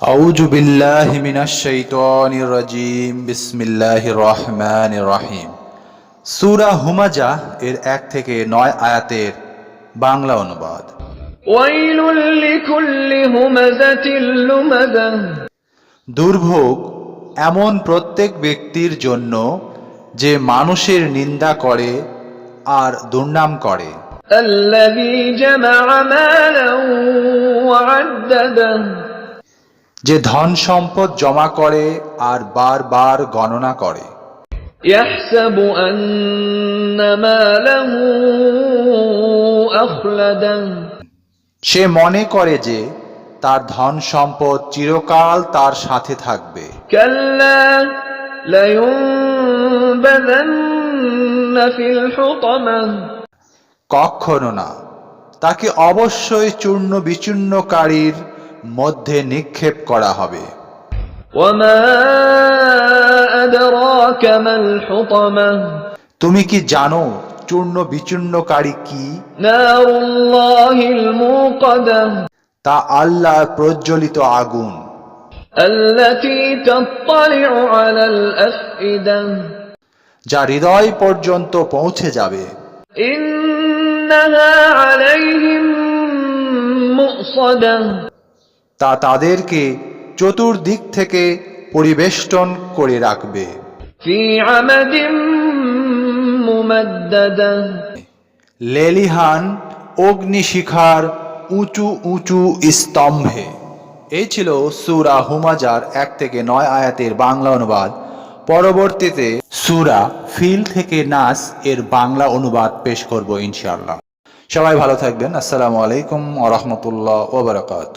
أعوذ بالله من الشيطان الرجيم بسم الله الرحمن الرحيم সূরা হুমাজা এর এক থেকে নয় আয়াতের বাংলা অনুবাদ ويل لكل همزة لمزة দুর্ভোগ এমন প্রত্যেক ব্যক্তির জন্য যে মানুষের নিন্দা করে আর দুর্নাম করে الذي جمع مالا وعدده যে ধন সম্পদ জমা করে আর বারবার গণনা করে يحسب أن ماله أخلده সে মনে করে যে তার ধন সম্পদ চিরকাল তার সাথে থাকবে كلا لينبذن في الحطمة কখনো না তাকে অবশ্যই চূর্ণ বিচূর্ণকারীর মধ্যে নিক্ষেপ করা হবে। তুমি কি জানো চূর্ণ বিচূর্ণকারী কি? তা আল্লাহ প্রজ্বলিত আগুন। যা হৃদয় পর্যন্ত পৌঁছে যাবে। তা তাদেরকে চতুর্দিক থেকে পরিবেষ্টন করে রাখবে। লেলিহান অগ্নিশিখার উঁচু উঁচু স্তম্ভে। এই ছিল সুরা হুমাজার এক থেকে নয় আয়াতের বাংলা অনুবাদ। পরবর্তীতে সুরা ফিল থেকে নাস এর বাংলা অনুবাদ পেশ করব ইনশাআল্লাহ। সবাই ভালো থাকবেন। আসসালামু আলাইকুম ওরহমতুল্লাহ ওবরাকাত